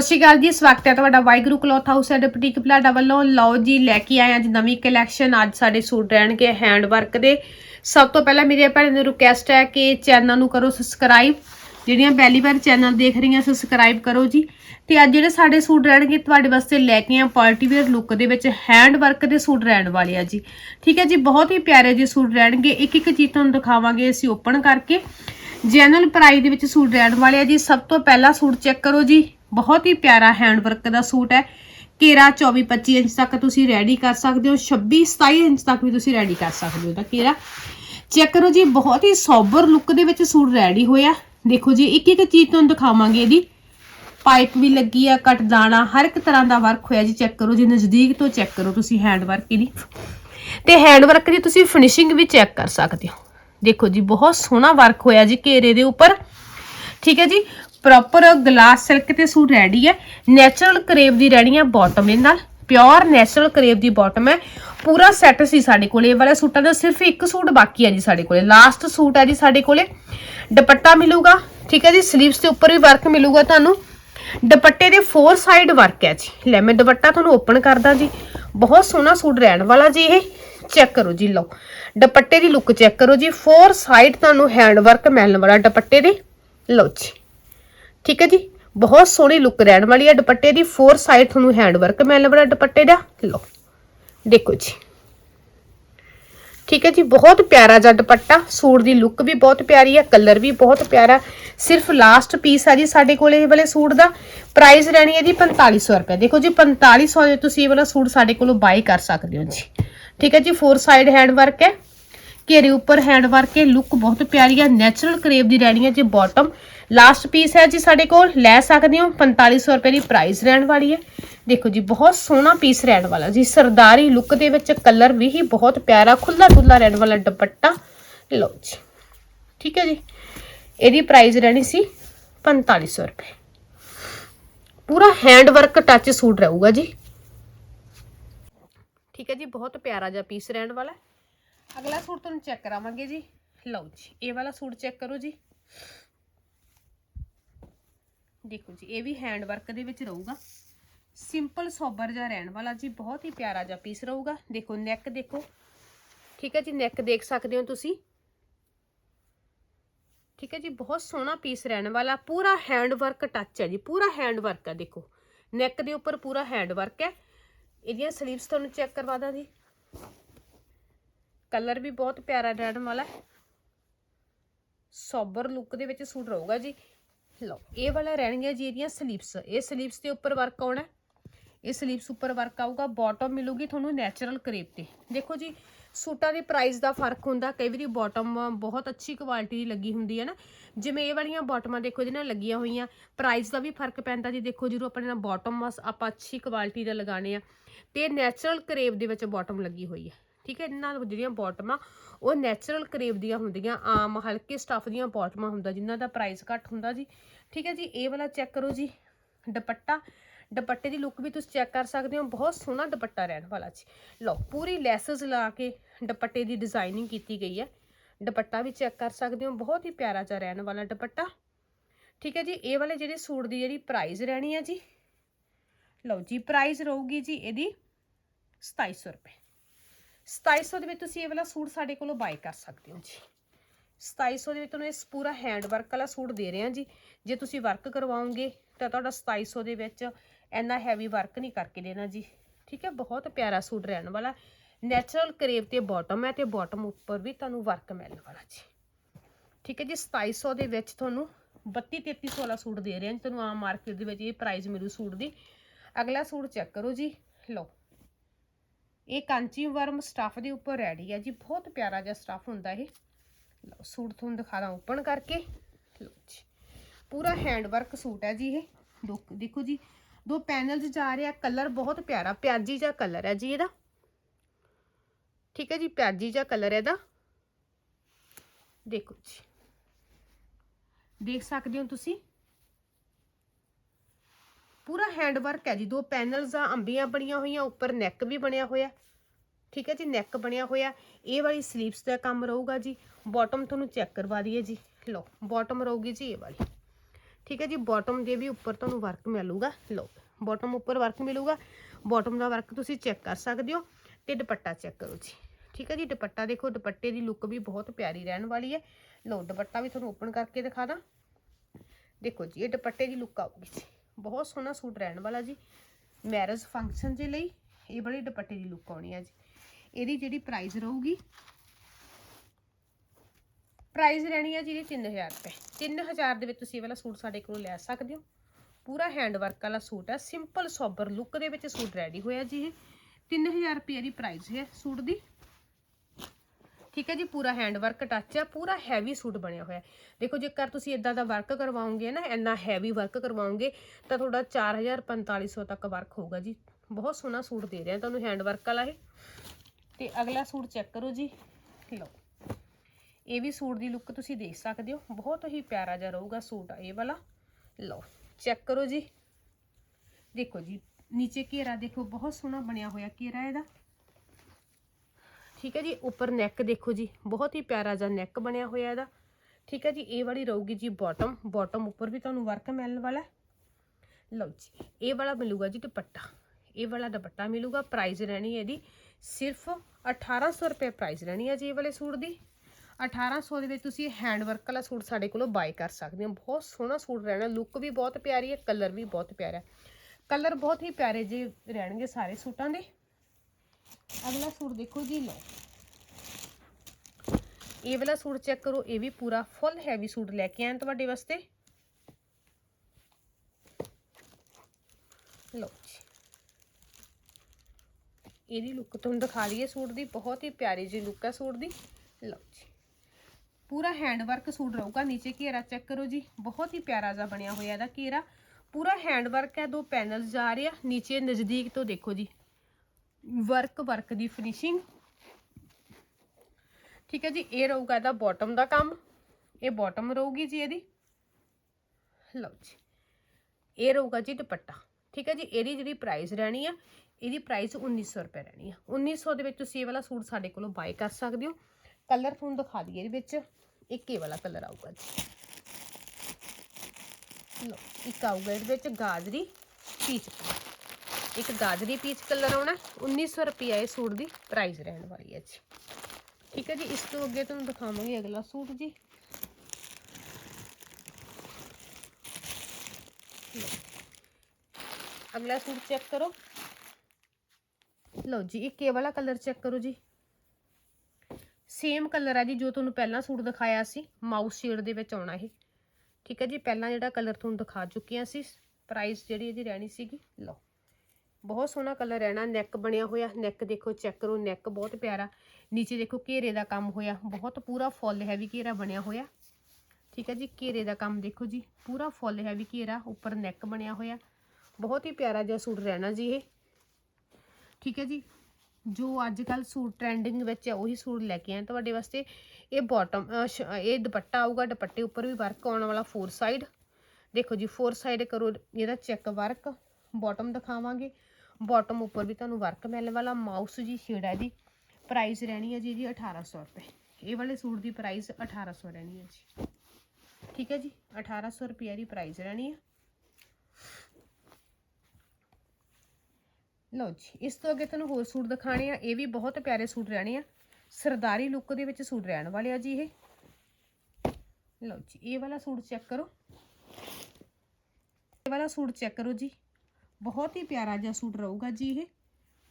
ਸਤਿ ਸ਼੍ਰੀ ਅਕਾਲ ਜੀ, ਸਵਾਗਤ ਹੈ ਤੁਹਾਡਾ Waheguru cloth house and boutique Palada ਵੱਲੋਂ। ਲਓ ਜੀ, ਲੈ ਕੇ ਆਏ ਅੱਜ ਨਵੀਂ ਕਲੈਕਸ਼ਨ ਅੱਜ ਸਾਡੇ ਸੂਟ ਰਹਿਣਗੇ ਹੈਂਡ ਵਰਕ ਦੇ। ਸਭ ਤੋਂ ਪਹਿਲਾਂ ਮੇਰੀ ਭੈਣ ਨੂੰ ਰਿਕੁਐਸਟ ਹੈ ਕਿ ਚੈਨਲ ਨੂੰ ਕਰੋ ਸਬਸਕ੍ਰਾਈਬ ਜਿਹੜੀਆਂ ਪਹਿਲੀ ਵਾਰ ਚੈਨਲ ਦੇਖ ਰਹੀਆਂ ਸਬਸਕ੍ਰਾਈਬ ਕਰੋ ਜੀ। ਤੇ ਅੱਜ ਜਿਹੜੇ ਸਾਡੇ ਸੂਟ ਰਹਿਣਗੇ, ਤੁਹਾਡੇ ਵਾਸਤੇ ਲੈ ਕੇ ਆ ਪਾਰਟੀ ਵੇਅਰ ਲੁੱਕ ਦੇ ਵਿੱਚ ਹੈਂਡ ਵਰਕ ਦੇ ਸੂਟ ਰਹਿਣ ਵਾਲੇ ਆ ਜੀ। ਠੀਕ ਹੈ ਜੀ, ਬਹੁਤ ਹੀ ਪਿਆਰੇ ਜਿਹੇ ਸੂਟ ਰਹਿਣਗੇ। ਇੱਕ ਇੱਕ ਚੀਜ਼ ਤੁਹਾਨੂੰ ਦਿਖਾਵਾਂਗੇ ਅਸੀਂ ਓਪਨ ਕਰਕੇ। ਜਨਰਲ ਪ੍ਰਾਈਸ ਦੇ ਵਿੱਚ ਸੂਟ ਰਹਿਣ ਵਾਲੇ ਆ ਜੀ। ਸਭ ਤੋਂ ਪਹਿਲਾ ਸੂਟ ਚੈੱਕ ਕਰੋ ਜੀ। ਬਹੁਤ ਹੀ ਪਿਆਰਾ ਹੈਂਡ ਵਰਕ ਦਾ ਸੂਟ ਹੈ। ਘੇਰਾ 24 25 ਇੰਚ ਤੱਕ ਤੁਸੀਂ ਰੈਡੀ ਕਰ ਸਕਦੇ ਹੋ 26 27 ਇੰਚ ਤੱਕ ਵੀ ਤੁਸੀਂ ਰੈਡੀ ਕਰ ਸਕਦੇ ਹੋ ਤਾਂ ਘੇਰਾ ਚੈੱਕ ਕਰੋ ਜੀ, ਬਹੁਤ ਹੀ ਸੋਬਰ ਲੁੱਕ ਦੇ ਵਿੱਚ ਸੂਟ ਰੈਡੀ ਹੋਇਆ ਦੇਖੋ ਜੀ, ਇੱਕ ਇੱਕ ਚੀਜ਼ ਤੁਹਾਨੂੰ ਦਿਖਾਵਾਂਗੇ ਇਹਦੀ। ਪਾਈਪ ਵੀ ਲੱਗੀ ਆ, ਕੱਟ ਦਾਣਾ, ਹਰ ਇੱਕ ਤਰ੍ਹਾਂ ਦਾ ਵਰਕ ਹੋਇਆ ਜੀ, ਚੈੱਕ ਕਰੋ ਜੀ, ਨਜ਼ਦੀਕ ਤੋਂ ਚੈੱਕ ਕਰੋ ਤੁਸੀਂ ਹੈਂਡ ਵਰਕ ਇਹਦੀ। ਤੇ ਹੈਂਡ ਵਰਕ ਦੀ ਤੁਸੀਂ ਫਿਨਿਸ਼ਿੰਗ ਵੀ ਚੈੱਕ ਕਰ ਸਕਦੇ ਹੋ। ਦੇਖੋ ਜੀ, ਬਹੁਤ ਸੋਹਣਾ ਵਰਕ ਹੋਇਆ ਜੀ ਘੇਰੇ ਦੇ ਉੱਪਰ। ਠੀਕ ਹੈ ਜੀ ਪ੍ਰੋਪਰ ਗਲਾਸ ਸਿਲਕ ਤੇ ਸੂਟ ਰੈਡੀ ਹੈ। ਨੈਚੁਰਲ ਕਰੇਵ ਦੀ ਰਹਿਣੀ ਹੈ ਬਾਟਮ ਦੇ ਨਾਲ। ਪਿਓਰ ਨੈਚੁਰਲ ਕਰੇਵ ਦੀ ਬਾਟਮ ਹੈ। ਪੂਰਾ ਸੈੱਟ ਸੀ ਸਾਡੇ ਕੋਲੇ। ਇਹ ਵਾਲਾ ਸੂਟਾਂ ਦਾ ਸਿਰਫ ਇੱਕ ਸੂਟ ਬਾਕੀ ਹੈ ਜੀ ਸਾਡੇ ਕੋਲੇ। ਲਾਸਟ ਸੂਟ ਹੈ ਜੀ ਸਾਡੇ ਕੋਲੇ। ਦੁਪੱਟਾ ਮਿਲੂਗਾ, ਠੀਕ ਹੈ ਜੀ? ਸਲੀਵਸ ਦੇ ਉੱਪਰ ਵੀ ਵਰਕ ਮਿਲੂਗਾ ਤੁਹਾਨੂੰ। ਦੁਪੱਟੇ ਦੇ ਫੋਰ ਸਾਈਡ ਵਰਕ ਹੈ ਜੀ। ਲੈ ਮੈਂ ਦੁਪੱਟਾ ਤੁਹਾਨੂੰ ਓਪਨ ਕਰਦਾ ਜੀ। ਬਹੁਤ ਸੋਹਣਾ ਸੂਟ ਰਹਿਣ ਵਾਲਾ ਜੀ ਇਹ। ਚੈੱਕ ਕਰੋ ਜੀ, ਲਓ। ਦੁਪੱਟੇ ਦੀ ਲੁੱਕ ਚੈੱਕ ਕਰੋ ਜੀ। ਫੋਰ ਸਾਈਡ ਤੁਹਾਨੂੰ ਹੈਂਡ ਵਰਕ ਮਿਲਣ ਵਾਲਾ ਦੁਪੱਟੇ ਦੇ। ਲਓ ਜੀ। ਠੀਕ ਹੈ ਜੀ? ਬਹੁਤ ਸੋਹਣੀ ਲੁੱਕ ਰਹਿਣ ਵਾਲੀ ਹੈ ਦੁਪੱਟੇ ਦੀ। ਫੋਰ ਸਾਈਡ ਤੁਹਾਨੂੰ ਹੈਂਡ ਵਰਕ ਮਿਲਣ ਵਾਲਾ ਦੁਪੱਟੇ ਦਾ। ਲਓ, ਦੇਖੋ ਜੀ। ਠੀਕ ਹੈ ਜੀ, ਬਹੁਤ ਪਿਆਰਾ ਜਿਹਾ ਦੁਪੱਟਾ। ਸੂਟ ਦੀ ਲੁੱਕ ਵੀ ਬਹੁਤ ਪਿਆਰੀ ਹੈ ਕਲਰ ਵੀ ਬਹੁਤ ਪਿਆਰਾ। ਸਿਰਫ ਲਾਸਟ ਪੀਸ ਆ ਜੀ ਸਾਡੇ ਕੋਲ ਇਹ ਵਾਲੇ ਸੂਟ ਦਾ। ਪ੍ਰਾਈਸ ਰਹਿਣੀ ਹੈ ਜੀ 4500 ਰੁਪਏ। ਦੇਖੋ ਜੀ 4500 ਦੇ ਤੁਸੀਂ ਇਹ ਵਾਲਾ ਸੂਟ ਸਾਡੇ ਕੋਲੋਂ ਬਾਈ ਕਰ ਸਕਦੇ ਹੋ ਜੀ। ਠੀਕ ਹੈ ਜੀ ਫੋਰ ਸਾਈਡ ਹੈਂਡ ਵਰਕ ਹੈ। ਘੇਰੇ ਉੱਪਰ ਹੈਂਡ ਵਰਕ ਹੈ ਲੁੱਕ ਬਹੁਤ ਪਿਆਰੀ ਹੈ ਨੈਚੁਰਲ ਕਰੇਪ ਦੀ ਰਹਿਣੀ ਹੈ ਜੀ ਬਾਟਮ ਲਾਸਟ ਪੀਸ ਹੈ ਜੀ ਸਾਡੇ ਕੋਲ, ਲੈ ਸਕਦੇ ਹੋ 4500 ਰੁਪਏ ਦੀ ਪ੍ਰਾਈਸ ਰਹਿਣ ਵਾਲੀ ਹੈ। ਦੇਖੋ ਜੀ, ਬਹੁਤ ਸੋਹਣਾ ਪੀਸ ਰਹਿਣ ਵਾਲਾ ਜੀ, ਸਰਦਾਰੀ ਲੁੱਕ ਦੇ ਵਿੱਚ ਕਲਰ ਵੀ ਹੀ ਬਹੁਤ ਪਿਆਰਾ ਖੁੱਲਾ ਡੁੱਲਾ ਰਹਿਣ ਵਾਲਾ ਦੁਪੱਟਾ। ਲਓ ਜੀ, ਠੀਕ ਹੈ ਜੀ, ਇਹਦੀ ਪ੍ਰਾਈਸ ਰਹਿਣੀ ਸੀ 4500 ਰੁਪਏ। ਪੂਰਾ ਹੈਂਡ ਵਰਕ ਟੱਚ ਸੂਟ ਰਹੂਗਾ ਜੀ। ਠੀਕ ਹੈ ਜੀ, ਬਹੁਤ ਪਿਆਰਾ ਜਿਹਾ ਪੀਸ ਰਹਿਣ ਵਾਲਾ। ਅਗਲਾ ਸੂਟ ਤੁਹਾਨੂੰ ਚੈੱਕ ਕਰਾਵਾਂਗੇ ਜੀ। ਲਓ ਜੀ, ਇਹ ਵਾਲਾ ਸੂਟ ਚੈੱਕ ਕਰੋ ਜੀ। ਦੇਖੋ ਜੀ, ਇਹ ਵੀ ਹੈਂਡ ਵਰਕ ਦੇ ਵਿੱਚ ਰਹੂਗਾ। ਸਿੰਪਲ ਸੋਬਰ ਜਿਹਾ ਰਹਿਣ ਵਾਲਾ ਜੀ, ਬਹੁਤ ਹੀ ਪਿਆਰਾ ਜਿਹਾ ਪੀਸ ਰਹੂਗਾ। ਦੇਖੋ ਨੈਕ ਦੇਖੋ। ਠੀਕ ਹੈ ਜੀ ਨੈਕ ਦੇਖ ਸਕਦੇ ਹੋ ਤੁਸੀਂ। ਠੀਕ ਹੈ ਜੀ, ਬਹੁਤ ਸੋਹਣਾ ਪੀਸ ਰਹਿਣ ਵਾਲਾ, ਪੂਰਾ ਹੈਂਡ ਵਰਕ ਟੱਚ ਹੈ ਜੀ, ਪੂਰਾ ਹੈਂਡ ਵਰਕ ਹੈ, ਦੇਖੋ। ਨੈਕ ਦੇ ਉੱਪਰ ਪੂਰਾ ਹੈਂਡ ਵਰਕ ਹੈ। ਇਹਦੀਆਂ ਸਲੀਵਸ ਤੁਹਾਨੂੰ ਚੈੱਕ ਕਰਵਾ ਦਾਂ ਜੀ ਕਲਰ ਵੀ ਬਹੁਤ ਪਿਆਰਾ ਰਹਿਣ ਵਾਲਾ ਸੋਬਰ ਲੁੱਕ ਦੇ ਵਿੱਚ ਸੂਟ ਰਹੂਗਾ ਜੀ। ਲਓ, ਇਹ ਵਾਲਾ ਰਹਿਣਗੀਆਂ ਜੀ ਇਹਦੀਆਂ ਸਲੀਵਸ ਇਹ ਸਲੀਵਸ ਦੇ ਉੱਪਰ ਵਰਕ ਆਉਣਾ ਇਹ ਸਲੀਵਸ ਉੱਪਰ ਵਰਕ ਆਊਗਾ ਬਾਟਮ ਮਿਲੂਗੀ ਤੁਹਾਨੂੰ ਨੈਚੁਰਲ ਕਰੇਪ ਤੇ। ਦੇਖੋ ਜੀ, ਸੂਟਾਂ ਦੇ ਪ੍ਰਾਈਸ ਦਾ ਫ਼ਰਕ ਹੁੰਦਾ, ਕਈ ਵਾਰੀ ਬਾਟਮ ਬਹੁਤ ਅੱਛੀ ਕੁਆਲਿਟੀ ਦੀ ਲੱਗੀ ਹੁੰਦੀ ਹੈ ਨਾ। ਜਿਵੇਂ ਇਹ ਵਾਲੀਆਂ ਬਾਟਮਾਂ ਦੇਖੋ ਜਿਹਨਾਂ ਲੱਗੀਆਂ ਹੋਈਆਂ। ਪ੍ਰਾਈਸ ਦਾ ਵੀ ਫ਼ਰਕ ਪੈਂਦਾ ਜੀ। ਦੇਖੋ ਜਦੋਂ ਆਪਣੇ ਨਾਲ ਬਾਟਮ ਆਪਾਂ ਅੱਛੀ ਕੁਆਲਿਟੀ ਦਾ ਲਗਾਣੇ ਆ ਤੇ ਨੈਚੁਰਲ ਕਰੇਪ ਦੇ ਵਿੱਚ ਬਾਟਮ ਲੱਗੀ ਹੋਈ ਹੈ। ਠੀਕ ਹੈ, ਇਹਨਾਂ ਜਿਹੜੀਆਂ ਬਾਟਮਾਂ ਉਹ ਨੈਚੁਰਲ ਕਰੇਪ ਦੀਆਂ ਹੁੰਦੀਆਂ, ਆਮ, ਹਲਕੇ ਸਟਫ ਦੀਆਂ ਬਾਟਮਾਂ ਹੁੰਦਾ, ਜਿਨ੍ਹਾਂ ਦਾ ਪ੍ਰਾਈਸ ਘੱਟ ਹੁੰਦਾ ਜੀ। ਠੀਕ ਹੈ ਜੀ, ਇਹ ਵਾਲਾ ਚੈੱਕ ਕਰੋ ਜੀ, ਦੁਪੱਟਾ। ਦੁਪੱਟੇ ਦੀ ਲੁੱਕ ਵੀ ਤੁਸੀਂ ਚੈੱਕ ਕਰ ਸਕਦੇ ਹੋ, ਬਹੁਤ ਸੋਹਣਾ ਦੁਪੱਟਾ ਰਹਿਣ ਵਾਲਾ ਜੀ। ਲਓ, ਪੂਰੀ ਲੈਸਸ ਲਾ ਕੇ ਦੁਪੱਟੇ ਦੀ ਡਿਜ਼ਾਈਨਿੰਗ ਕੀਤੀ ਗਈ ਹੈ। ਦੁਪੱਟਾ ਵੀ ਚੈੱਕ ਕਰ ਸਕਦੇ ਹੋ, ਬਹੁਤ ਹੀ ਪਿਆਰਾ ਜਿਹਾ ਰਹਿਣ ਵਾਲਾ ਦੁਪੱਟਾ। ਠੀਕ ਹੈ ਜੀ, ਇਹ ਵਾਲੇ ਜਿਹੜੇ ਸੂਟ ਦੀ ਜਿਹੜੀ ਪ੍ਰਾਈਸ ਰਹਿਣੀ ਹੈ ਜੀ। ਲਓ ਜੀ ਪ੍ਰਾਈਸ ਰਹੂਗੀ ਜੀ ਇਹਦੀ 2700 ਰੁਪਏ। 2700 ਦੇ ਵਿੱਚ ਤੁਸੀਂ ਇਹ ਵਾਲਾ ਸੂਟ ਸਾਡੇ ਕੋਲੋਂ ਬਾਈ ਕਰ ਸਕਦੇ ਹੋ ਜੀ। 2700 ਦੇ ਵਿੱਚ ਤੁਹਾਨੂੰ ਇਸ ਪੂਰਾ ਹੈਂਡ ਵਰਕ ਵਾਲਾ ਸੂਟ ਦੇ ਰਹੇ ਹਾਂ ਜੀ। ਜੇ ਤੁਸੀਂ ਵਰਕ ਕਰਵਾਓਗੇ ਤਾਂ ਤੁਹਾਡਾ 2700 ਦੇ ਵਿੱਚ ਇੰਨਾ ਹੈਵੀ ਵਰਕ ਨਹੀਂ ਕਰਕੇ ਦੇਣਾ ਜੀ। ਠੀਕ ਹੈ, ਬਹੁਤ ਪਿਆਰਾ ਸੂਟ ਰਹਿਣ ਵਾਲਾ। ਨੈਚੁਰਲ ਕਰੇਵ ਤੇ ਬਾਟਮ ਹੈ ਤੇ ਬਾਟਮ ਉੱਪਰ ਵੀ ਤੁਹਾਨੂੰ ਵਰਕ ਮਿਲਣ ਵਾਲਾ ਜੀ। ਠੀਕ ਹੈ ਜੀ 2700 ਦੇ ਵਿੱਚ ਤੁਹਾਨੂੰ 32 3300 ਵਾਲਾ ਸੂਟ ਦੇ ਰਹੇ ਹਾਂ ਜੀ। ਤੁਹਾਨੂੰ ਆਮ ਮਾਰਕੀਟ ਦੇ ਵਿੱਚ ਇਹ ਪ੍ਰਾਈਸ ਮਿਲੂ ਸੂਟ ਦੀ। ਅਗਲਾ ਸੂਟ ਚੈੱਕ ਕਰੋ ਜੀ। ਲਓ ਇਹ ਕਾਂਚੀ ਵਰਮ ਸਟਫ ਦੇ ਉੱਪਰ ਰੈਡੀ ਹੈ ਜੀ, ਬਹੁਤ ਪਿਆਰਾ ਜਿਹਾ ਸਟਫ ਹੁੰਦਾ ਇਹ। ਲਓ, ਸੂਟ ਤੁਹਾਨੂੰ ਦਿਖਾ ਦਾਂ ਓਪਨ ਕਰਕੇ। ਲਓ ਜੀ, ਪੂਰਾ ਹੈਂਡ ਵਰਕ ਸੂਟ ਹੈ ਜੀ ਇਹ। ਦੋ ਦੇਖੋ ਜੀ, ਦੋ ਪੈਨਲਸ ਜਾ ਰਿਹਾ ਕਲਰ ਬਹੁਤ ਪਿਆਰਾ, ਪਿਆਜੀ ਜਿਹਾ ਕਲਰ ਹੈ ਜੀ ਇਹਦਾ। ਠੀਕ ਹੈ ਜੀ, ਪਿਆਜੀ ਜਿਹਾ ਕਲਰ ਹੈ ਇਹਦਾ। ਦੇਖੋ ਜੀ। ਦੇਖ ਸਕਦੇ ਹੋ ਤੁਸੀਂ? ਪੂਰਾ ਹੈਂਡ ਵਰਕ ਹੈ ਜੀ। ਦੋ ਪੈਨਲਸ ਆ, ਅੰਬੀਆਂ ਬਣੀਆਂ ਹੋਈਆਂ, ਉੱਪਰ ਨੈਕ ਵੀ ਬਣਿਆ ਹੋਇਆ। ਠੀਕ ਹੈ ਜੀ ਨੈਕ ਬਣਿਆ ਹੋਇਆ। ਇਹ ਵਾਲੀ ਸਲੀਵਸ ਦਾ ਕੰਮ ਰਹੂਗਾ ਜੀ। ਬਾਟਮ ਤੁਹਾਨੂੰ ਚੈੱਕ ਕਰਵਾ ਦਈਏ ਜੀ। ਲਓ ਬਾਟਮ ਰਹੂਗੀ ਜੀ ਇਹ ਵਾਲੀ। ਠੀਕ ਹੈ ਜੀ ਬਾਟਮ ਦੇ ਵੀ ਉੱਪਰ ਤੁਹਾਨੂੰ ਵਰਕ ਮਿਲੂਗਾ। ਲਓ ਬਾਟਮ ਉੱਪਰ ਵਰਕ ਮਿਲੂਗਾ। ਬਾਟਮ ਦਾ ਵਰਕ ਤੁਸੀਂ ਚੈੱਕ ਕਰ ਸਕਦੇ ਹੋ ਤੇ ਦੁਪੱਟਾ ਚੈੱਕ ਕਰੋ ਜੀ। ਠੀਕ ਹੈ ਜੀ, ਦੁਪੱਟਾ ਦੇਖੋ, ਦੁਪੱਟੇ ਦੀ ਲੁੱਕ ਵੀ ਬਹੁਤ ਪਿਆਰੀ ਰਹਿਣ ਵਾਲੀ ਹੈ। ਲਓ, ਦੁਪੱਟਾ ਵੀ ਤੁਹਾਨੂੰ ਓਪਨ ਕਰਕੇ ਦਿਖਾ ਦਾਂ। ਦੇਖੋ ਜੀ, ਇਹ ਦੁਪੱਟੇ ਦੀ ਲੁੱਕ ਆਊਗੀ ਜੀ। ਬਹੁਤ ਸੋਹਣਾ ਸੂਟ ਰਹਿਣ ਵਾਲਾ ਜੀ। ਮੈਰਿਜ ਫੰਕਸ਼ਨ ਦੇ ਲਈ ਇਹ ਬੜੀ ਦੁਪੱਟੇ ਦੀ ਲੁੱਕ ਆਉਣੀ ਹੈ ਜੀ। ਇਹਦੀ ਜਿਹੜੀ ਪ੍ਰਾਈਸ ਰਹੂਗੀ ਪ੍ਰਾਈਸ ਰਹਿਣੀ ਹੈ ਜੀ 3000 ਰੁਪਏ। 3000 ਦੇ ਵਿੱਚ ਤੁਸੀਂ ਇਹ ਵਾਲਾ ਸੂਟ ਸਾਡੇ ਕੋਲੋਂ ਲੈ ਸਕਦੇ ਹੋ। ਪੂਰਾ ਹੈਂਡ ਵਰਕ ਵਾਲਾ ਸੂਟ ਹੈ ਸਿੰਪਲ ਸੋਬਰ ਲੁੱਕ ਦੇ ਵਿੱਚ ਸੂਟ ਰੈਡੀ ਹੋਇਆ ਜੀ ਇਹ। 3000 ਰੁਪਏ ਦੀ ਪ੍ਰਾਈਸ ਹੈ ਸੂਟ ਦੀ। ਠੀਕ ਹੈ ਜੀ, ਪੂਰਾ ਹੈਂਡ ਵਰਕ ਟੱਚ ਆ, ਪੂਰਾ ਹੈਵੀ ਸੂਟ ਬਣਿਆ ਹੋਇਆ। ਦੇਖੋ, ਜੇਕਰ ਤੁਸੀਂ ਇਦਾਂ ਦਾ ਵਰਕ ਕਰਵਾਓਗੇ ਨਾ, ਇੰਨਾ ਹੈਵੀ ਵਰਕ ਕਰਵਾਓਗੇ ਤਾਂ ਤੁਹਾਡਾ 4000 4500 ਤੱਕ ਵਰਕ ਹੋਊਗਾ ਜੀ। ਬਹੁਤ ਸੋਹਣਾ ਸੂਟ ਦੇ ਰਿਹਾ ਤੁਹਾਨੂੰ ਹੈਂਡ ਵਰਕ ਵਾਲਾ ਇਹ। ਤੇ ਅਗਲਾ ਸੂਟ ਚੈੱਕ ਕਰੋ ਜੀ। ਲਓ, ਇਹ ਵੀ ਸੂਟ ਦੀ ਲੁੱਕ ਤੁਸੀਂ ਦੇਖ ਸਕਦੇ ਹੋ। ਬਹੁਤ ਹੀ ਪਿਆਰਾ ਜਿਹਾ ਰਹੂਗਾ ਸੂਟ ਇਹ ਵਾਲਾ। ਲਓ ਚੈੱਕ ਕਰੋ ਜੀ। ਦੇਖੋ ਜੀ, ਨੀਚੇ ਘੇਰਾ ਦੇਖੋ, ਬਹੁਤ ਸੋਹਣਾ ਬਣਿਆ ਹੋਇਆ ਘੇਰਾ ਇਹਦਾ। ਠੀਕ ਹੈ ਜੀ, ਉੱਪਰ ਨੈਕ ਦੇਖੋ ਜੀ, ਬਹੁਤ ਹੀ ਪਿਆਰਾ ਜਿਹਾ ਨੈਕ ਬਣਿਆ ਹੋਇਆ ਇਹਦਾ। ਠੀਕ ਹੈ ਜੀ, ਇਹ ਵਾਲੀ ਰਹੂਗੀ ਜੀ ਬਾਟਮ ਬਾਟਮ ਉੱਪਰ ਵੀ ਤੁਹਾਨੂੰ ਵਰਕ ਮਿਲਣ ਵਾਲਾ ਲਓ ਜੀ, ਇਹ ਵਾਲਾ ਮਿਲੂਗਾ ਜੀ ਦੁਪੱਟਾ, ਇਹ ਵਾਲਾ ਦੁਪੱਟਾ ਮਿਲੂਗਾ ਪ੍ਰਾਈਸ ਰਹਿਣੀ ਹੈ ਇਹਦੀ ਸਿਰਫ 1800 ਰੁਪਏ ਪ੍ਰਾਈਸ ਰਹਿਣੀ ਹੈ ਜੀ ਇਹ ਵਾਲੇ ਸੂਟ ਦੀ। 1800 ਦੇ ਵਿੱਚ ਤੁਸੀਂ ਹੈਂਡ ਵਰਕ ਵਾਲਾ ਸੂਟ ਸਾਡੇ ਕੋਲੋਂ ਬਾਈ ਕਰ ਸਕਦੇ ਹੋ। ਬਹੁਤ ਸੋਹਣਾ ਸੂਟ ਰਹਿਣਾ ਲੁੱਕ ਵੀ ਬਹੁਤ ਪਿਆਰੀ ਹੈ ਕਲਰ ਵੀ ਬਹੁਤ ਪਿਆਰਾ ਹੈ। ਕਲਰ ਬਹੁਤ ਹੀ ਪਿਆਰੇ ਜੇ ਰਹਿਣਗੇ ਸਾਰੇ ਸੂਟਾਂ ਦੇ। ਅਗਲਾ ਸੂਟ ਦੇਖੋ ਜੀ ਲਓ। ਇਹ ਵਾਲਾ ਸੂਟ ਚੈੱਕ ਕਰੋ, ਇਹ ਵੀ ਪੂਰਾ ਫੁੱਲ ਹੈਵੀ ਸੂਟ ਲੈ ਕੇ ਆਏ ਤੁਹਾਡੇ ਵਾਸਤੇ। ਲਓ ਜੀ। ਇਹਦੀ ਲੁੱਕ ਤੁਹਾਨੂੰ ਦਿਖਾ ਲਈਏ ਸੂਟ ਦੀ, ਬਹੁਤ ਹੀ ਪਿਆਰੀ ਜੀ ਲੁੱਕ ਹੈ ਸੂਟ ਦੀ। ਲਓ ਜੀ। ਪੂਰਾ ਹੈਂਡ ਵਰਕ ਸੂਟ ਰਹੂਗਾ, ਨੀਚੇ ਘੇਰਾ ਚੈੱਕ ਕਰੋ ਜੀ। ਬਹੁਤ ਹੀ ਪਿਆਰਾ ਜਿਹਾ ਬਣਿਆ ਹੋਇਆ ਇਹਦਾ ਘੇਰਾ। ਪੂਰਾ ਹੈਂਡ ਵਰਕ ਹੈ, ਦੋ ਪੈਨਲ ਜਾ ਰਹੇ ਆ। ਨੀਚੇ ਨਜ਼ਦੀਕ ਤੋਂ ਦੇਖੋ ਜੀ। ਵਰਕ ਵਰਕ ਦੀ ਫਿਨਿਸ਼ਿੰਗ ਠੀਕ ਹੈ ਜੀ, ਇਹ ਰਹੂਗਾ ਇਹਦਾ ਬਾਟਮ ਦਾ ਕੰਮ। ਇਹ ਬਾਟਮ ਰਹੂਗੀ ਜੀ ਇਹਦੀ। ਲਓ ਜੀ, ਇਹ ਰਹੂਗਾ ਜੀ ਦੁਪੱਟਾ। ਠੀਕ ਹੈ ਜੀ, ਇਹਦੀ ਜਿਹੜੀ ਪ੍ਰਾਈਸ ਰਹਿਣੀ ਆ, ਇਹਦੀ ਪ੍ਰਾਈਸ 1900 ਰੁਪਏ ਰਹਿਣੀ ਆ। 1900 ਦੇ ਵਿੱਚ ਤੁਸੀਂ ਇਹ ਵਾਲਾ ਸੂਟ ਸਾਡੇ ਕੋਲੋਂ ਬਾਈ ਕਰ ਸਕਦੇ ਹੋ। ਕਲਰ ਤੁਹਾਨੂੰ ਦਿਖਾ ਦਈਏ ਇਹਦੇ ਵਿੱਚ। ਇੱਕ ਇਹ ਵਾਲਾ ਕਲਰ ਆਊਗਾ ਜੀ। ਲਓ, ਇੱਕ ਆਊਗਾ ਇਹਦੇ ਵਿੱਚ ਗਾਜਰੀ, ਪੀਚ। ਇੱਕ ਗਾਜਰੀ ਪੀਚ ਕਲਰ ਆਉਣਾ 1900 ਰੁਪਏ ਇਹ ਸੂਟ ਦੀ ਪ੍ਰਾਈਸ ਰਹਿਣ ਵਾਲੀ ਹੈ ਜੀ। ਠੀਕ ਹੈ ਜੀ, ਇਸ ਤੋਂ ਅੱਗੇ ਤੁਹਾਨੂੰ ਦਿਖਾਵਾਂਗੇ ਅਗਲਾ ਸੂਟ ਜੀ। ਅਗਲਾ ਸੂਟ ਚੈੱਕ ਕਰੋ। ਲਓ ਜੀ, ਇੱਕ ਇਹ ਵਾਲਾ ਕਲਰ ਚੈੱਕ ਕਰੋ ਜੀ। ਸੇਮ ਕਲਰ ਹੈ ਜੀ ਜੋ ਤੁਹਾਨੂੰ ਪਹਿਲਾਂ ਸੂਟ ਦਿਖਾਇਆ ਸੀ ਮਾਊਸ ਸ਼ੇਡ ਦੇ ਵਿੱਚ ਆਉਣਾ ਇਹ। ਠੀਕ ਹੈ ਜੀ, ਪਹਿਲਾਂ ਜਿਹੜਾ ਕਲਰ ਤੁਹਾਨੂੰ ਦਿਖਾ ਚੁੱਕੀਆਂ ਸੀ ਪ੍ਰਾਈਸ ਜਿਹੜੀ ਇਹਦੀ ਰਹਿਣੀ ਸੀਗੀ। ਲਓ। ਬਹੁਤ ਸੋਹਣਾ ਕਲਰ ਰਹਿਣਾ ਨੈਕ ਬਣਿਆ ਹੋਇਆ ਨੈਕ ਦੇਖੋ ਚੈੱਕ ਕਰੋ ਨੈਕ ਬਹੁਤ ਪਿਆਰਾ। ਨੀਚੇ ਦੇਖੋ ਘੇਰੇ ਦਾ ਕੰਮ ਹੋਇਆ, ਬਹੁਤ ਪੂਰਾ ਫੁੱਲ ਹੈਵੀ ਘੇਰਾ ਬਣਿਆ ਹੋਇਆ। ਠੀਕ ਹੈ ਜੀ, ਘੇਰੇ ਦਾ ਕੰਮ ਦੇਖੋ ਜੀ, ਪੂਰਾ ਫੁੱਲ ਹੈਵੀ ਘੇਰਾ, ਉੱਪਰ ਨੈਕ ਬਣਿਆ ਹੋਇਆ। ਬਹੁਤ ਹੀ ਪਿਆਰਾ ਜਿਹਾ ਸੂਟ ਰਹਿਣਾ ਜੀ ਇਹ। ਠੀਕ ਹੈ ਜੀ, ਜੋ ਅੱਜ ਕੱਲ ਸੂਟ ਟ੍ਰੈਂਡਿੰਗ ਵਿੱਚ ਹੈ, ਉਹੀ ਸੂਟ ਲੈ ਕੇ ਆਏ ਤੁਹਾਡੇ ਵਾਸਤੇ। ਇਹ ਬਾਟਮ ਇਹ ਦੁਪੱਟਾ ਆਊਗਾ, ਦੁਪੱਟੇ ਉੱਪਰ ਵੀ ਵਰਕ ਆਉਣ ਵਾਲਾ ਫੋਰ ਸਾਈਡ ਦੇਖੋ ਜੀ ਫੋਰ ਸਾਈਡ ਕਰੋ, ਇਹਦਾ ਚੈੱਕ ਵਰਕ ਬਾਟਮ ਦਿਖਾਵਾਂਗੇ। ਬਾਟਮ ਉੱਪਰ ਵੀ ਤੁਹਾਨੂੰ ਵਰਕ ਮਿਲਣ ਵਾਲਾ ਮਾਊਸ ਜੀ ਸ਼ੇਡ ਹੈ ਦੀ ਪ੍ਰਾਈਸ ਰਹਿਣੀ ਹੈ ਜੀ ਇਹਦੀ 1800 ਰੁਪਏ। ਇਹ ਵਾਲੇ ਸੂਟ ਦੀ ਪ੍ਰਾਈਸ 1800 ਰਹਿਣੀ ਹੈ ਜੀ। ਠੀਕ ਹੈ ਜੀ? 1800 ਰੁਪਏ ਦੀ ਪ੍ਰਾਈਸ ਰਹਿਣੀ ਹੈ। ਲਓ ਜੀ, ਇਸ ਤੋਂ ਅੱਗੇ ਤੁਹਾਨੂੰ ਹੋਰ ਸੂਟ ਦਿਖਾਣੇ ਆ। ਇਹ ਵੀ ਬਹੁਤ ਪਿਆਰੇ ਸੂਟ ਰਹਿਣੇ ਆ। ਸਰਦਾਰੀ ਲੁੱਕ ਦੇ ਵਿੱਚ ਸੂਟ ਰਹਿਣ ਵਾਲੇ ਆ ਜੀ ਇਹ। ਲਓ ਜੀ, ਇਹ ਵਾਲਾ ਸੂਟ ਚੈੱਕ ਕਰੋ। ਇਹ ਵਾਲਾ ਸੂਟ ਚੈੱਕ ਕਰੋ ਜੀ। ਬਹੁਤ ਹੀ ਪਿਆਰਾ ਜਿਹਾ ਸੂਟ ਰਹੂਗਾ ਜੀ ਇਹ।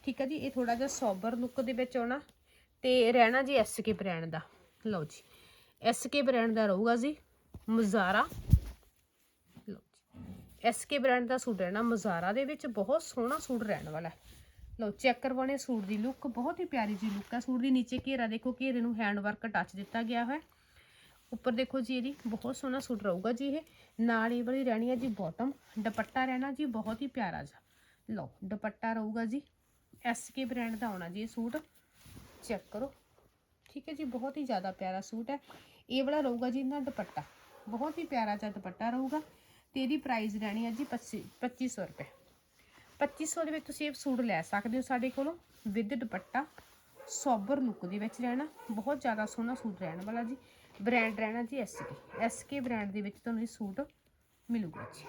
ਠੀਕ ਹੈ ਜੀ, ਇਹ ਥੋੜਾ ਜਿਹਾ ਸੋਬਰ ਲੁੱਕ ਦੇ ਵਿੱਚ ਆਉਣਾ। ਤੇ ਰਹਿਣਾ ਜੀ ਐਸਕੇ ਬ੍ਰਾਂਡ ਦਾ। ਲਓ ਜੀ ਐਸਕੇ ਬ੍ਰਾਂਡ ਦਾ ਰਹੂਗਾ ਜੀ, ਮਜ਼ਾਰਾ। ਲਓ ਜੀ ਐਸਕੇ ਬ੍ਰਾਂਡ ਦਾ ਸੂਟ ਰਹਿਣਾ ਮਜ਼ਾਰਾ ਦੇ ਵਿੱਚ। ਬਹੁਤ ਸੋਹਣਾ ਸੂਟ ਰਹਿਣ ਵਾਲਾ ਹੈ। ਲਓ ਚੈੱਕ ਕਰਵਾਉਣੇ ਸੂਟ ਦੀ ਲੁੱਕ ਬਹੁਤ ਹੀ ਪਿਆਰੀ ਜੀ ਲੁੱਕ ਹੈ ਸੂਟ ਦੀ। ਨੀਚੇ ਘੇਰਾ ਦੇਖੋ, ਘੇਰੇ ਨੂੰ ਹੈਂਡ ਵਰਕ ਟੱਚ ਦਿੱਤਾ ਗਿਆ ਹੈ। ਉੱਪਰ ਦੇਖੋ ਜੀ ਇਹਦੀ ਬਹੁਤ ਸੋਹਣਾ ਸੂਟ ਰਹੂਗਾ ਜੀ ਇਹ। ਨਾਲ ਇਹ ਵਾਲੀ ਰਹਿਣੀ ਹੈ ਜੀ ਬਾਟਮ ਦੁਪੱਟਾ ਰਹਿਣਾ ਜੀ ਬਹੁਤ ਹੀ ਪਿਆਰਾ ਜਿਹਾ। ਲਓ, ਦੁਪੱਟਾ ਰਹੂਗਾ ਜੀ। ਐਸਕੇ ਬ੍ਰਾਂਡ ਦਾ ਆਉਣਾ ਜੀ ਇਹ ਸੂਟ। ਚੈੱਕ ਕਰੋ। ਠੀਕ ਹੈ ਜੀ, ਬਹੁਤ ਹੀ ਜ਼ਿਆਦਾ ਪਿਆਰਾ ਸੂਟ ਹੈ। ਇਹ ਵਾਲਾ ਰਹੂਗਾ ਜੀ ਇਹਦਾ ਦੁਪੱਟਾ। ਬਹੁਤ ਹੀ ਪਿਆਰਾ ਜਿਹਾ ਦੁਪੱਟਾ ਰਹੂਗਾ। ਤੇ ਇਹਦੀ ਪ੍ਰਾਈਸ ਰਹਿਣੀ ਹੈ ਜੀ 25 2500 ਰੁਪਏ। 2500 ਦੇ ਵਿੱਚ ਤੁਸੀਂ ਇਹ ਸੂਟ ਲੈ ਸਕਦੇ ਹੋ ਸਾਡੇ ਕੋਲੋਂ। ਵਿਦ ਦੁਪੱਟਾ ਸੋਬਰ ਲੁੱਕ ਦੇ ਵਿੱਚ ਰਹਿਣਾ। ਬਹੁਤ ਜ਼ਿਆਦਾ ਸੋਹਣਾ ਸੂਟ ਰਹਿਣ ਵਾਲਾ ਜੀ। ਬ੍ਰਾਂਡ ਰਹਿਣਾ ਜੀ ਐਸਕੇ ਐਸਕੇ ਬ੍ਰਾਂਡ ਦੇ ਵਿੱਚ ਤੁਹਾਨੂੰ ਇਹ ਸੂਟ ਮਿਲੂਗਾ ਜੀ।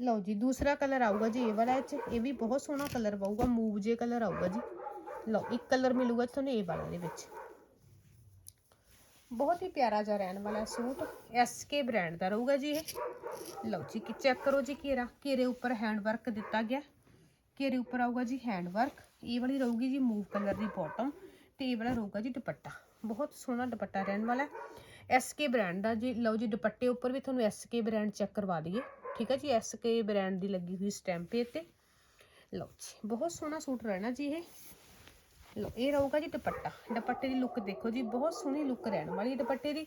ਲਓ ਜੀ, ਦੂਸਰਾ ਕਲਰ ਆਊਗਾ ਜੀ ਇਹ ਵਾਲਾ ਚ ਇਹ ਵੀ ਬਹੁਤ ਸੋਹਣਾ ਕਲਰ ਪਾਊਗਾ, ਮੂਵ ਜੇ ਕਲਰ ਆਊਗਾ ਜੀ। ਲਓ, ਇੱਕ ਕਲਰ ਮਿਲੂਗਾ ਤੁਹਾਨੂੰ ਇਹ ਵਾਲਾ ਦੇ ਵਿੱਚ। ਬਹੁਤ ਹੀ ਪਿਆਰਾ ਜਿਹਾ ਰਹਿਣ ਵਾਲਾ ਸੂਟ ਐਸਕੇ ਬ੍ਰਾਂਡ ਦਾ ਰਹੂਗਾ ਜੀ ਇਹ। ਲਓ ਜੀ, ਕਿ ਚੈੱਕ ਕਰੋ ਜੀ ਘੇਰਾ, ਘੇਰੇ ਉੱਪਰ ਹੈਂਡ ਵਰਕ ਦਿੱਤਾ ਗਿਆ। ਘੇਰੇ ਉੱਪਰ ਆਊਗਾ ਜੀ ਹੈਂਡ ਵਰਕ ਇਹ ਵਾਲੀ ਰਹੂਗੀ ਜੀ ਮੂਵ ਕਲਰ ਦੀ ਬਾਟਮ ਤੇ ਇਹ ਵਾਲਾ ਰਹੂਗਾ ਜੀ ਦੁਪੱਟਾ। ਬਹੁਤ ਸੋਹਣਾ ਦੁਪੱਟਾ ਰਹਿਣ ਵਾਲਾ। ਐਸਕੇ ਬ੍ਰਾਂਡ ਦਾ ਜੀ। ਲਓ ਜੀ, ਦੁਪੱਟੇ ਉੱਪਰ ਵੀ ਤੁਹਾਨੂੰ ਐਸਕੇ ਬ੍ਰਾਂਡ ਚੈੱਕ ਕਰਵਾ ਦਈਏ। ਠੀਕ ਹੈ ਜੀ ਐਸਕੇ ਬ੍ਰਾਂਡ ਦੀ ਲੱਗੀ ਹੋਈ ਸਟੈਂਪ ਇਹ ਤੇ। ਲਓ ਜੀ, ਬਹੁਤ ਸੋਹਣਾ ਸੂਟ ਰਹਿਣਾ ਜੀ ਇਹ। ਲਓ, ਇਹ ਰਹੂਗਾ ਜੀ ਦੁਪੱਟਾ। ਦੁਪੱਟੇ ਦੀ ਲੁੱਕ ਦੇਖੋ ਜੀ, ਬਹੁਤ ਸੋਹਣੀ ਲੁੱਕ ਰਹਿਣ ਵਾਲੀ ਦੁਪੱਟੇ ਦੀ।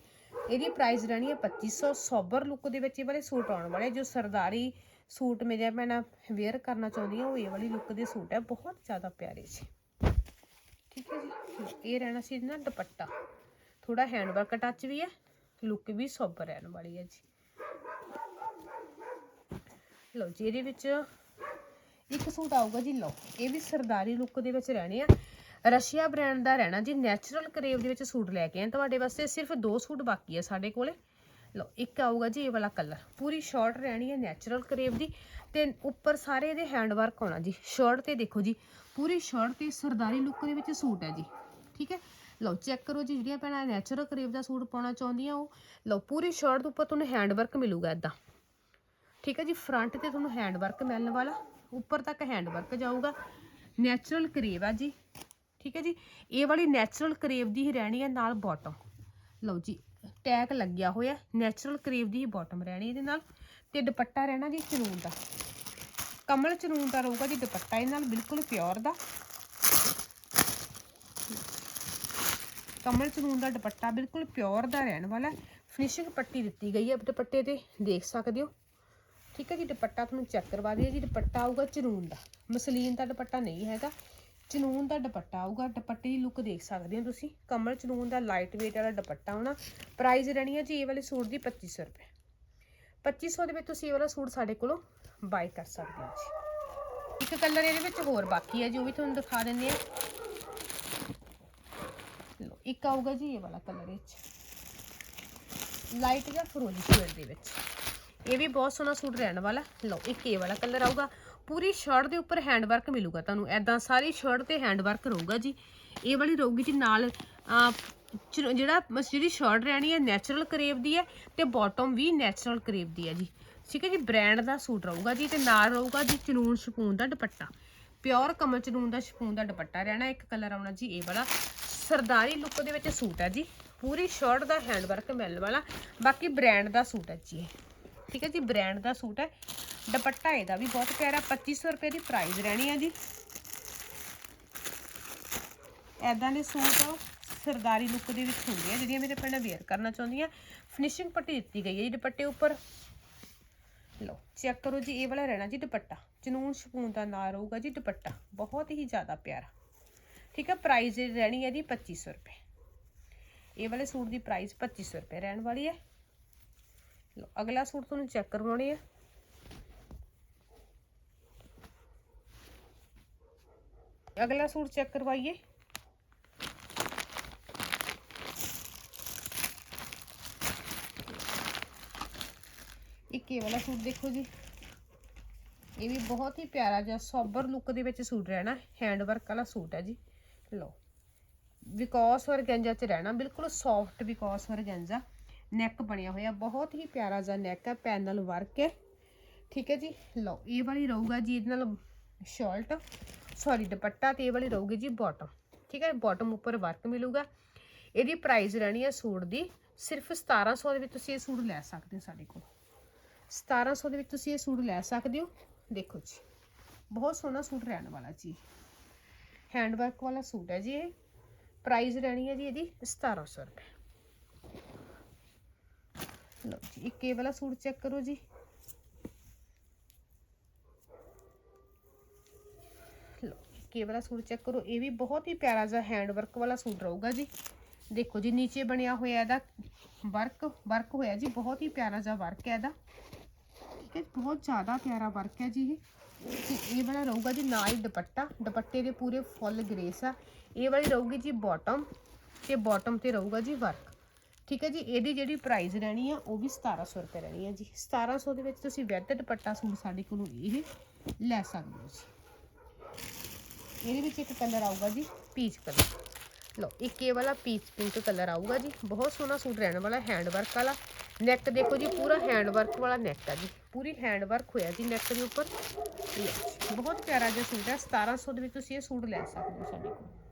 ਇਹਦੀ ਪ੍ਰਾਈਸ ਰਹਿਣੀ ਹੈ 2500 ਸੋਬਰ ਲੁੱਕ ਦੇ ਵਿੱਚ ਇਹ ਵਾਲੇ ਸੂਟ ਆਉਣ ਵਾਲੇ ਜੋ ਸਰਦਾਰੀ ਸੂਟ ਮੇਰੀਆਂ ਭੈਣਾਂ ਵੇਅਰ ਕਰਨਾ ਚਾਹੁੰਦੀ ਹਾਂ, ਉਹ ਇਹ ਵਾਲੀ ਲੁੱਕ ਦੇ ਸੂਟ ਹੈ ਬਹੁਤ ਜ਼ਿਆਦਾ ਪਿਆਰੇ ਜੀ। ਠੀਕ ਹੈ ਜੀ, ਇਹ ਰਹਿਣਾ ਸੀ ਨਾ ਦੁਪੱਟਾ। ਥੋੜਾ ਹੈਂਡ ਵਰਕ ਟੱਚ ਵੀ ਹੈ ਲੁੱਕ ਵੀ ਸੋਬਰ ਰਹਿਣ ਵਾਲੀ ਹੈ ਜੀ। ਲਓ ਜੀ, ਇਹਦੇ ਵਿੱਚ ਇੱਕ ਸੂਟ ਆਊਗਾ ਜੀ, ਲਓ, ਇਹ ਵੀ ਸਰਦਾਰੀ ਲੁੱਕ ਦੇ ਵਿੱਚ ਰਹਿਣੇ ਆ। ਰਸ਼ੀਆ ਬ੍ਰਾਂਡ ਦਾ ਰਹਿਣਾ ਜੀ ਨੈਚੁਰਲ ਕਰੇਵ ਦੇ ਵਿੱਚ ਸੂਟ ਲੈ ਕੇ ਆਏ ਤੁਹਾਡੇ ਵਾਸਤੇ, ਸਿਰਫ ਦੋ ਸੂਟ ਬਾਕੀ ਆ ਸਾਡੇ ਕੋਲੇ। ਲਓ, ਇੱਕ ਆਊਗਾ ਜੀ, ਇਹ ਵਾਲਾ ਕਲਰ ਪੂਰੀ ਸ਼ਾਰਟ ਰਹਿਣੀ ਹੈ ਨੈਚੁਰਲ ਕਰੇਵ ਦੀ, ਤੇ ਉੱਪਰ ਸਾਰੇ ਇਹਦੇ ਹੈਂਡ ਵਰਕ ਆਉਣਾ ਜੀ। ਸ਼ਰਟ ਤੇ ਦੇਖੋ ਜੀ, ਪੂਰੀ ਸ਼ਰਟ ਤੇ ਸਰਦਾਰੀ ਲੁੱਕ ਦੇ ਵਿੱਚ ਸੂਟ ਹੈ ਜੀ, ਠੀਕ ਹੈ? ਲਓ ਚੈੱਕ ਕਰੋ ਜੀ, ਜਿਹੜੀਆਂ ਭੈਣਾਂ ਨੈਚੁਰਲ ਕਰੇਵ ਦਾ ਸੂਟ ਪਾਉਣਾ ਚਾਹੁੰਦੀਆਂ ਉਹ। ਲਓ, ਪੂਰੀ ਸ਼ਰਟ ਦੇ ਉੱਪਰ ਤੁਹਾਨੂੰ ਹੈਂਡ ਵਰਕ ਮਿਲੂਗਾ ਇਦਾਂ ਠੀਕ ਹੈ ਜੀ ਫਰੰਟ ਤੇ ਤੁਹਾਨੂੰ ਹੈਂਡ ਵਰਕ ਮਿਲਣ ਵਾਲਾ, ਉੱਪਰ ਤੱਕ ਹੈਂਡ ਵਰਕ ਜਾਊਗਾ। ਨੈਚੁਰਲ ਕਰੇਵ ਆ ਜੀ। ਠੀਕ ਹੈ ਜੀ, ਇਹ ਵਾਲੀ ਨੈਚੁਰਲ ਕਰੇਵ ਦੀ ਹੀ ਰਹਿਣੀ ਹੈ ਨਾਲ ਬਾਟਮ ਲਓ ਜੀ ਟੈਗ ਲੱਗਿਆ ਹੋਇਆ ਨੈਚੁਰਲ ਕਰੇਵ ਦੀ ਹੀ ਬਾਟਮ ਰਹਿਣੀ ਇਹਦੇ ਨਾਲ। ਤੇ ਦੁਪੱਟਾ ਰਹਿਣਾ ਜੀ ਚਨੂਨ ਦਾ। ਕਮਲ ਚਨੂਨ ਦਾ ਰਹੂਗਾ ਜੀ ਦੁਪੱਟਾ ਇਹ ਨਾਲ ਬਿਲਕੁਲ ਪਿਓਰ ਦਾ। ਕਮਲ ਚਨੂਨ ਦਾ ਦੁਪੱਟਾ ਬਿਲਕੁਲ ਪਿਓਰ ਦਾ ਰਹਿਣ ਵਾਲਾ ਫਿਨਿਸ਼ਿੰਗ ਪੱਟੀ ਦਿੱਤੀ ਗਈ ਹੈ। ਦੁਪੱਟੇ ਤੇ ਦੇਖ ਸਕਦੇ ਹੋ। ਠੀਕ ਹੈ ਜੀ, ਦੁਪੱਟਾ ਤੁਹਾਨੂੰ ਚੈੱਕ ਕਰਵਾ ਦਈਏ ਜੀ। ਦੁਪੱਟਾ ਆਊਗਾ ਚਨੂਨ ਦਾ। ਮਸਲੀਨ ਦਾ ਦੁਪੱਟਾ ਨਹੀਂ ਹੈਗਾ। ਚਨੂਨ ਦਾ ਦੁਪੱਟਾ ਆਊਗਾ। ਦੁਪੱਟੇ ਦੀ ਲੁੱਕ ਦੇਖ ਸਕਦੇ ਹੋ ਤੁਸੀਂ। ਕਮਲ ਚਨੂਨ ਦਾ ਲਾਈਟ weight ਵਾਲਾ ਦੁਪੱਟਾ ਆਉਣਾ। ਪ੍ਰਾਈਸ ਰਹਿਣੀ ਹੈ ਜੀ ਇਹ ਵਾਲੇ ਸੂਟ ਦੀ 2500 ਰੁਪਏ। 2500 ਦੇ ਵਿੱਚ ਤੁਸੀਂ ਇਹ ਵਾਲਾ ਸੂਟ ਸਾਡੇ ਕੋਲੋਂ ਬਾਈ ਕਰ ਸਕਦੇ ਹੋ ਜੀ। ਇੱਕ ਕਲਰ ਇਹਦੇ ਵਿੱਚ ਹੋਰ ਬਾਕੀ ਹੈ, ਜੋ ਵੀ ਤੁਹਾਨੂੰ ਦਿਖਾ ਦਿੰਦੇ ਆ। ਲਓ, ਇੱਕ ਆਊਗਾ ਜੀ ਇਹ ਵਾਲਾ ਕਲਰ ਵਿੱਚ ਲਾਈਟ ਜਾਂ ਫਰੋਜ਼ੀ ਸ਼ੇਡ ਦੇ ਵਿੱਚ। ਇਹ ਵੀ ਬਹੁਤ ਸੋਹਣਾ ਸੂਟ ਰਹਿਣ ਵਾਲਾ। ਲਓ, ਇੱਕ ਇਹ ਵਾਲਾ ਕਲਰ ਆਊਗਾ। ਪੂਰੀ ਸ਼ਰਟ ਦੇ ਉੱਪਰ ਹੈਂਡ ਵਰਕ ਮਿਲੂਗਾ ਤੁਹਾਨੂੰ। ਐਦਾਂ ਸਾਰੀ ਸ਼ਰਟ ਤੇ ਹੈਂਡ ਵਰਕ ਰਹੂਗਾ ਜੀ। ਇਹ ਵਾਲੀ ਰਹੂਗੀ ਜੀ ਨਾਲ ਚ- ਜਿਹੜਾ ਜਿਹੜੀ ਸ਼ਰਟ ਰਹਿਣੀ ਹੈ ਨੈਚੁਰਲ ਕਰੇਵ ਦੀ ਹੈ ਤੇ ਬਾਟਮ ਵੀ ਨੈਚੁਰਲ ਕਰੇਵ ਦੀ ਹੈ ਜੀ। ਠੀਕ ਹੈ ਜੀ ਬ੍ਰਾਂਡ ਦਾ ਸੂਟ ਰਹੂਗਾ ਜੀ ਤੇ ਨਾਲ ਰਹੂਗਾ ਜੀ ਚਨੂਨ ਸ਼ਪੂਨ ਦਾ ਦੁਪੱਟਾ। ਪਿਓਰ ਕਮਲ ਚਨੂਨ ਦਾ ਸ਼ਪੂਨ ਦਾ ਦੁਪੱਟਾ ਰਹਿਣਾ ਇੱਕ ਕਲਰ ਆਉਣਾ ਜੀ ਇਹ ਵਾਲਾ। ਸਰਦਾਰੀ ਲੁੱਕ ਦੇ ਵਿੱਚ ਸੂਟ ਹੈ ਜੀ। ਪੂਰੀ ਸ਼ਰਟ ਦਾ ਹੈਂਡ ਵਰਕ ਮਿਲਣ ਵਾਲਾ। ਬਾਕੀ ਬ੍ਰਾਂਡ ਦਾ ਸੂਟ ਹੈ ਜੀ ਠੀਕ ਹੈ ਜੀ ਬ੍ਰਾਂਡ ਦਾ ਸੂਟ ਹੈ। ਦੁਪੱਟਾ ਇਹਦਾ ਵੀ ਬਹੁਤ ਪਿਆਰਾ 2500 ਰੁਪਏ ਦੀ ਪ੍ਰਾਈਸ ਰਹਿਣੀ ਹੈ ਜੀ। ਐਦਾਂ ਦੇ ਸੂਟ ਸਰਦਾਰੀ ਲੁੱਕ ਦੇ ਵਿੱਚ ਹੁੰਦੇ ਆ, ਜਿਹੜੀਆਂ ਮੇਰੇ ਭੈਣਾਂ ਵੇਅਰ ਕਰਨਾ ਚਾਹੁੰਦੀਆਂ ਫਿਨਿਸ਼ਿੰਗ ਪੱਟੀ ਦਿੱਤੀ ਗਈ ਹੈ ਜੀ ਦੁਪੱਟੇ ਉੱਪਰ। ਲਓ ਚੈੱਕ ਕਰੋ ਜੀ, ਇਹ ਵਾਲਾ ਰਹਿਣਾ ਜੀ ਦੁਪੱਟਾ। ਜਨੂਨ ਸ਼ਪੂਨ ਦਾ ਨਾਂ ਰਹੂਗਾ ਜੀ ਦੁਪੱਟਾ। ਬਹੁਤ ਹੀ ਜ਼ਿਆਦਾ ਪਿਆਰਾ। ਠੀਕ ਹੈ ਪ੍ਰਾਈਸ ਰਹਿਣੀ ਹੈ ਜੀ 2500 ਰੁਪਏ। ਇਹ ਵਾਲੇ ਸੂਟ ਦੀ ਪ੍ਰਾਈਸ 2500 ਰੁਪਏ ਰਹਿਣ ਵਾਲੀ ਹੈ ਲਓ, ਅਗਲਾ ਸੂਟ ਤੁਹਾਨੂੰ ਚੈੱਕ ਕਰਵਾਉਣੇ ਆ। ਅਗਲਾ ਸੂਟ ਚੈੱਕ ਕਰਵਾਈਏ। ਇੱਕ ਇਹ ਵਾਲਾ ਸੂਟ ਦੇਖੋ ਜੀ। ਇਹ ਵੀ ਬਹੁਤ ਹੀ ਪਿਆਰਾ ਜਿਹਾ ਸੋਬਰ ਲੁੱਕ ਦੇ ਵਿੱਚ ਸੂਟ ਰਹਿਣਾ ਹੈਂਡ ਵਰਕ ਵਾਲਾ ਸੂਟ ਹੈ ਜੀ। ਲਓ। ਵਿਕੋਸ ਔਰਗੈਂਜਾ ਚ ਰਹਿਣਾ, ਬਿਲਕੁਲ ਸੌਫਟ ਵਿਕੋਸ ਔਰਗੈਂਜਾ ਨੈਕ ਬਣਿਆ ਹੋਇਆ। ਬਹੁਤ ਹੀ ਪਿਆਰਾ ਜਿਹਾ ਨੈਕ ਹੈ, ਪੈਨਲ ਵਰਕ ਹੈ। ਠੀਕ ਹੈ ਜੀ? ਲਓ, ਇਹ ਵਾਲੀ ਰਹੂਗਾ ਜੀ ਇਹਦੇ ਨਾਲ ਸ਼ਰਟ ਸੌਰੀ ਦੁਪੱਟਾ ਤੇ ਇਹ ਵਾਲੀ ਰਹੂਗੀ ਜੀ ਬਾਟਮ ਠੀਕ ਹੈ? ਬਾਟਮ ਉੱਪਰ ਵਰਕ ਮਿਲੂਗਾ। ਇਹਦੀ ਪ੍ਰਾਈਸ ਰਹਿਣੀ ਹੈ ਸੂਟ ਦੀ ਸਿਰਫ 1700 ਦੇ ਵਿੱਚ ਤੁਸੀਂ ਇਹ ਸੂਟ ਲੈ ਸਕਦੇ ਹੋ ਸਾਡੇ ਕੋਲ। 1700 ਦੇ ਵਿੱਚ ਤੁਸੀਂ ਇਹ ਸੂਟ ਲੈ ਸਕਦੇ ਹੋ। ਦੇਖੋ ਜੀ, ਬਹੁਤ ਸੋਹਣਾ ਸੂਟ ਰਹਿਣ ਵਾਲਾ ਜੀ। ਹੈਂਡ ਵਰਕ ਵਾਲਾ ਸੂਟ ਹੈ ਜੀ ਇਹ। ਪ੍ਰਾਈਸ ਰਹਿਣੀ ਹੈ ਜੀ ਇਹਦੀ 1700 ਰੁਪਏ। ਲਓ ਜੀ, ਇੱਕ ਇਹ ਵਾਲਾ ਸੂਟ ਚੈੱਕ ਕਰੋ ਜੀ। ਲਓ ਇਹ ਵਾਲਾ ਸੂਟ ਚੈੱਕ ਕਰੋ। ਇਹ ਵੀ ਬਹੁਤ ਹੀ ਪਿਆਰਾ ਜਿਹਾ ਹੈਂਡ ਵਰਕ ਵਾਲਾ ਸੂਟ ਰਹੂਗਾ ਜੀ। ਦੇਖੋ ਜੀ, ਨੀਚੇ ਬਣਿਆ ਹੋਇਆ ਇਹਦਾ ਵਰਕ ਵਰਕ ਹੋਇਆ ਜੀ। ਬਹੁਤ ਹੀ ਪਿਆਰਾ ਜਿਹਾ ਵਰਕ ਹੈ ਇਹਦਾ। ਠੀਕ ਹੈ ਬਹੁਤ ਜ਼ਿਆਦਾ ਪਿਆਰਾ ਵਰਕ ਹੈ ਜੀ ਇਹ। ਇਹ ਵਾਲਾ ਰਹੂਗਾ ਜੀ ਨਾਲ ਹੀ ਦੁਪੱਟਾ। ਦੁਪੱਟੇ ਦੇ ਪੂਰੇ ਫੁੱਲ ਗ੍ਰੇਸ ਆ। ਇਹ ਵਾਲੀ ਰਹੂਗੀ ਜੀ ਬਾਟਮ ਤੇ ਬਾਟਮ ਤੇ ਰਹੂਗਾ ਜੀ ਵਰਕ ਠੀਕ ਹੈ ਜੀ, ਇਹਦੀ ਜਿਹੜੀ ਪ੍ਰਾਈਸ ਰਹਿਣੀ ਆ, ਉਹ ਵੀ 1700 ਰੁਪਏ ਰਹਿਣੀ ਆ ਜੀ। 1700 ਦੇ ਵਿੱਚ ਤੁਸੀਂ ਵੈਦ ਦੁਪੱਟਾ ਸੂਟ ਸਾਡੇ ਕੋਲੋਂ ਇਹ ਲੈ ਸਕਦੇ ਹੋ ਜੀ। ਇਹਦੇ ਵਿੱਚ ਇੱਕ ਕਲਰ ਆਊਗਾ ਜੀ ਪੀਚ ਕਲਰ ਲਓ, ਇੱਕ ਇਹ ਵਾਲਾ ਪੀਚ ਪਿੰਕ ਕਲਰ ਆਊਗਾ ਜੀ। ਬਹੁਤ ਸੋਹਣਾ ਸੂਟ ਰਹਿਣ ਵਾਲਾ ਹੈਂਡ ਵਰਕ ਵਾਲਾ। ਨੈਕ ਦੇਖੋ ਜੀ, ਪੂਰਾ ਹੈਂਡ ਵਰਕ ਵਾਲਾ ਨੈਕ ਆ ਜੀ। ਪੂਰੀ ਹੈਂਡ ਵਰਕ ਹੋਇਆ ਜੀ ਨੈਕ ਦੇ ਉੱਪਰ। ਬਹੁਤ ਪਿਆਰਾ ਜਿਹਾ ਸੂਟ ਹੈ 1700 ਦੇ ਵਿੱਚ ਤੁਸੀਂ ਇਹ ਸੂਟ ਲੈ ਸਕਦੇ ਹੋ ਸਾਡੇ ਕੋਲ।